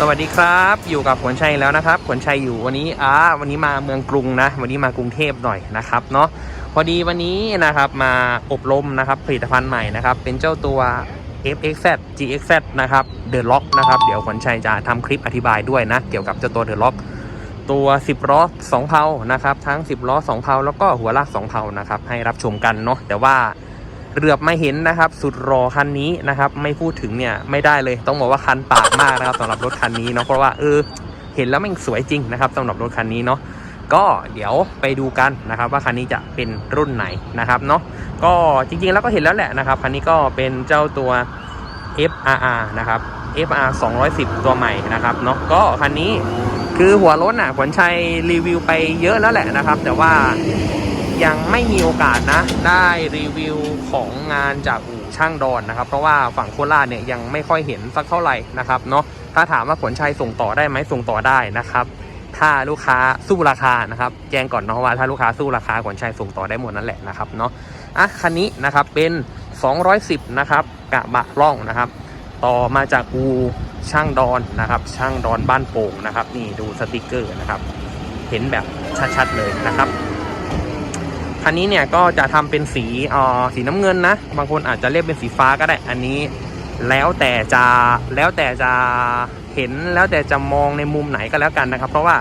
สวัสดีครับ อยู่กับขวัญชัยแล้วนะครับขวัญชัยอยู่วันนี้อ่าวันนี้มาเมืองกรุงนะ วันนี้มากรุงเทพหน่อยนะครับเนาะพอดีวันนี้นะครับมาอบรมนะครับผลิตภัณฑ์ใหม่นะครับเป็นเจ้าตัว FXZ GXZ นะครับ The Lock นะครับเดี๋ยวขวัญชัยจะทำคลิปอธิบายด้วยนะ เกี่ยวกับเจ้าตัว The Lock ตัว 10ล้อ2เพานะครับทั้ง 10ล้อ2เพาแล้วก็หัวลาก2เพานะครับให้รับชมกันเนาะแต่ว่า เหลือบไม่เห็นนะครับ สุดรอคันนี้นะครับ ไม่พูดถึงเนี่ยไม่ได้เลย ต้องบอกว่าคันปากมากนะครับสำหรับรถคันนี้เนาะเพราะว่าเออเห็นแล้วมันสวยจริงนะครับสำหรับรถคันนี้เนาะก็เดี๋ยวไปดูกันนะครับว่าคันนี้จะเป็นรุ่นไหนนะครับเนาะก็จริงๆแล้วก็เห็นแล้วแหละนะครับคันนี้ก็เป็นเจ้าตัว FRR นะครับ FR 210 ตัวใหม่นะครับเนาะก็คันนี้คือหัวรถน่ะขวัญชัยรีวิวไปเยอะแล้วแหละนะครับ แต่ว่า ยังไม่มีโอกาสนะ ได้รีวิวของงานจากอู่ช่างดอนนะครับ เพราะว่าฝั่งโคราชเนี่ยยังไม่ค่อยเห็นสักเท่าไหร่นะครับเนาะถ้าถามว่าขนชัยส่งต่อได้ไหมส่งต่อได้นะครับ ถ้าลูกค้าสู้ราคานะครับแจ้งก่อนเนาะว่าถ้าลูกค้าสู้ราคาขนชัยส่งต่อได้หมดนั่นแหละนะครับเนาะอะคันนี้นะครับเป็น 210 นะครับกระบะล่องนะครับ ต่อมาจากอูช่างดอนนะครับ ช่างดอนบ้านโป่งนะครับ นี่ดูสติกเกอร์นะครับ เห็นแบบชัดๆเลยนะครับ คันนี้เนี่ยก็จะทำเป็นสีอ่อสีน้ำเงินนะ บางคนอาจจะเรียกเป็นสีฟ้าก็ได้ อันนี้แล้วแต่จะแล้วแต่จะเห็นแล้วแต่จะมองในมุมไหนก็แล้วกันนะครับ เพราะว่า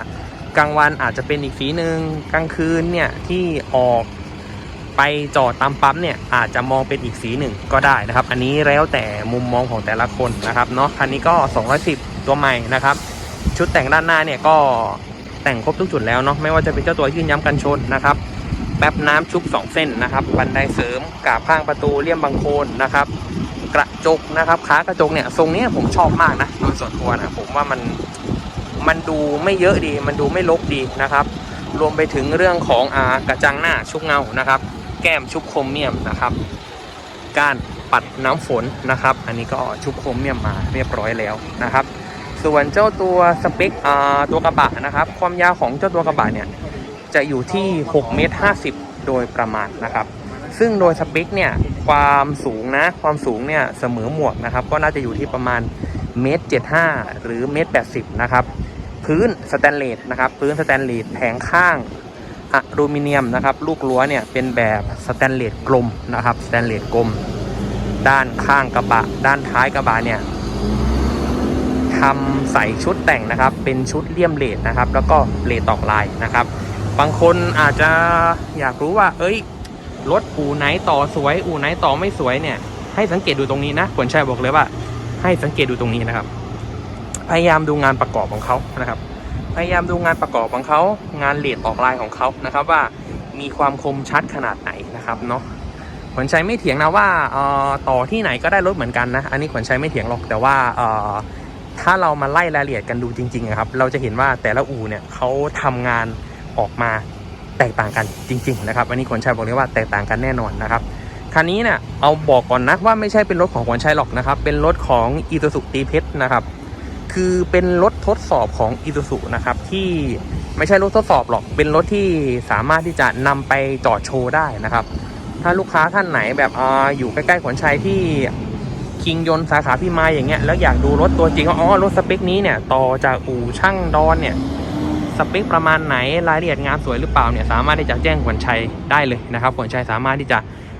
กลางวันอาจจะเป็นอีกสีหนึ่งกลางคืนเนี่ยที่ออกไปจอดตามปั๊มเนี่ยอาจจะมองเป็นอีกสีหนึ่งก็ได้นะครับ อันนี้แล้วแต่มุมมองของแต่ละคนนะครับเนาะคันนี้ก็ 210 ตัวใหม่นะครับ ชุดแต่งด้านหน้าเนี่ยก็แต่งครบทุกจุดแล้วเนาะไม่ว่าจะเป็นเจ้าตัวยื่นย้ำกันชนนะครับ แป๊บน้ำชุบ 2 เส้นนะครับ บันไดเสริมกาบข้างประตูเลี่ยมบางโคนนะครับ กระจกนะครับขากระจกเนี่ยทรงนี้ผมชอบมากนะโดยส่วนตัวนะผมว่ามันมันดูไม่เยอะดี มันดูไม่ลกดีนะครับ รวมไปถึงเรื่องของอากระจังหน้าชุบเงานะครับ แก้มชุบโครเมียมนะครับก้านปัดน้ำฝนนะครับ อันนี้ก็ชุบโครเมียมมาเรียบร้อยแล้วนะครับ ส่วนเจ้าตัวสเปคตัวกระบะนะครับ ความยาวของเจ้าตัวกระบะเนี่ย จะอยู่ที่6เมตร50 โดยประมาณนะครับ ซึ่งโดยสเปคเนี่ยความสูงนะความสูงเนี่ยเสมอหมวกนะครับ ก็น่าจะอยู่ที่ประมาณเมตร75 หรือเมตร80 นะครับ พื้นสแตนเลสนะครับ พื้นสแตนเลสแผงข้างอลูมิเนียมนะครับ ลูกรั้วเนี่ยเป็นแบบสแตนเลสกลมนะครับสแตนเลสกลม ด้านข้างกระบะ ด้านท้ายกระบะเนี่ยทำใส่ชุดแต่งนะครับ เป็นชุดเลี่ยมเลดนะครับ แล้วก็เลดตอกลายนะครับ บางคนอาจจะอยากรู้ว่า เอ้ย รถอู่ไหนต่อสวย อู่ไหนต่อไม่สวยเนี่ย ให้สังเกตดูตรงนี้นะขวัญชัยบอกเลยว่า ให้สังเกตดูตรงนี้นะครับ พยายามดูงานประกอบของเขานะครับ พยายามดูงานประกอบของเขา งานเลดออกลายของเขานะครับ ว่ามีความคมชัดขนาดไหนนะครับเนาะขวัญชัยไม่เถียงนะว่าต่อที่ไหนก็ได้รถเหมือนกันนะ อันนี้ขวัญชัยไม่เถียงหรอกแต่ว่าถ้าเรามาไล่รายละเอียดกันดูจริงๆอะครับ เราจะเห็นว่าแต่ละอู่เนี่ยเขาทำงาน ออกมาแตกต่างกันจริง ๆ นะครับอันนี้ขวัญชัยบอกเลยว่าแตกต่างกันแน่นอนนะครับคันนี้เนี่ยเอาบอกก่อนนะว่าไม่ใช่เป็นรถของขวัญชัยหรอกนะครับ เป็นรถของอี u ู u ตีเพชรนะครับ คือเป็นรถทดสอบของอี u ู u นะครับที่ไม่ใช่รถทดสอบหรอก เป็นรถที่สามารถที่จะนำไปจอดโชว์ได้นะครับ ถ้าลูกค้าท่านไหนแบบออยู่ใกล้ๆขวัญชัยที่คิงยนสาขาพี่มายอย่างเงี้ยแล้วอยากดูรถตัวจริงว่าอ๋อรถสเปคนี้เนี่ยต่อจากอู่ช่างดอนเนี่ย สเปคประมาณไหนรายละเอียดงานสวยหรือเปล่าเนี่ยสามารถที่จะแจ้งขวัญชัยได้เลยนะครับขวัญชัยสามารถที่จะ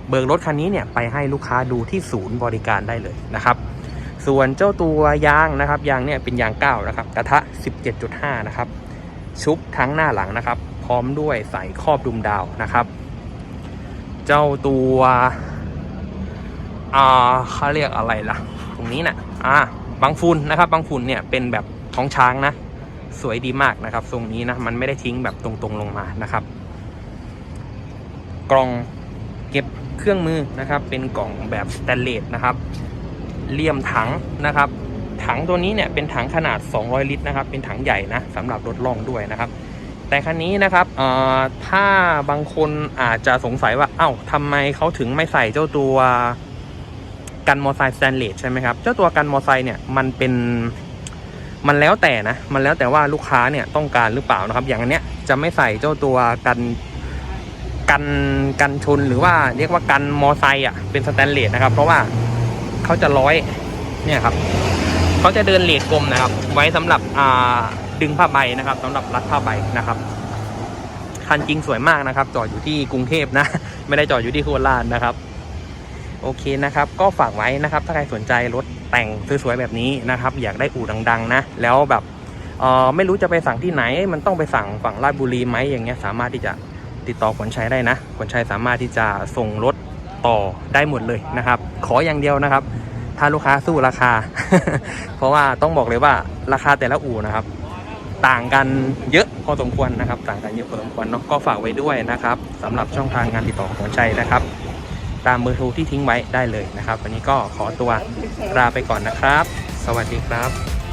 เบิกรถคันนี้เนี่ยไปให้ลูกค้าดูที่ศูนย์บริการได้เลยนะครับส่วนเจ้าตัวยางนะครับยางเนี่ยเป็นยางเก้านะครับกระทะ 17.5 นะครับ ชุบทั้งหน้าหลังนะครับ พร้อมด้วยใส่ครอบดุมดาวนะครับ เจ้าตัวอ่าเขาเรียกอะไรล่ะ ตรงนี้นะ่ะอ่าบางฝุ่นนะครับบางฝุ่นเนี่ยเป็นแบบท้องช้างนะ สวยดีมากนะครับ ทรงนี้นะมันไม่ได้ทิ้งแบบตรงๆลงมานะครับ กล่องเก็บเครื่องมือนะครับ เป็นกล่องแบบสแตนเลสนะครับเลี่ยมถังนะครับ ถังตัวนี้เนี่ยเป็นถังขนาด 200 ลิตรนะครับ เป็นถังใหญ่นะสำหรับรถล่องด้วยนะครับ แต่คันนี้นะครับเอ่อถ้าบางคนอาจจะสงสัยว่าเอ้าทำไมเขาถึงไม่ใส่เจ้าตัวกันมอไซค์สแตนเลสใช่ไหมครับ เจ้าตัวกันมอไซค์เนี่ยมันเป็น มันแล้วแต่นะ มันแล้วแต่ว่าลูกค้าเนี่ยต้องการหรือเปล่านะครับ อย่างอันเนี้ยจะไม่ใส่เจ้าตัวกันกันกันชนหรือว่าเรียกว่ากันมอไซค์อะเป็นสแตนเลสนะครับ เพราะว่าเขาจะร้อยเนี่ยครับเขาจะเดินเลดกลมนะครับ ไว้สำหรับอ่าดึงผ้าใบนะครับสำหรับรัดผ้าใบนะครับคันจริงสวยมากนะครับ จอดอยู่ที่กรุงเทพนะ ไม่ได้จอดอยู่ที่โคราชนะครับ โอเคนะครับ ก็ฝากไว้นะครับ ถ้าใครสนใจรถ แต่งสวยๆแบบนี้นะครับ อยากได้อู่ดังๆนะ แล้วแบบเออไม่รู้จะไปสั่งที่ไหน มันต้องไปสั่งฝั่งราชบุรีไหมอย่างเงี้ยสามารถที่จะติดต่อขนชัยได้นะขนชัยสามารถที่จะส่งรถต่อได้หมดเลยนะครับ ขออย่างเดียวนะครับ ถ้าลูกค้าสู้ราคา เพราะว่าต้องบอกเลยว่าราคาแต่ละอู่นะครับ ต่างกันเยอะพอสมควรนะครับ ต่างกันเยอะพอสมควรเนาะก็ฝากไว้ด้วยนะครับสำหรับช่องทางการติดต่อของขนชัยนะครับ ตามเบอร์โทรที่ทิ้งไว้ได้เลยนะครับ วันนี้ก็ขอตัวลาไปก่อนนะครับ สวัสดีครับ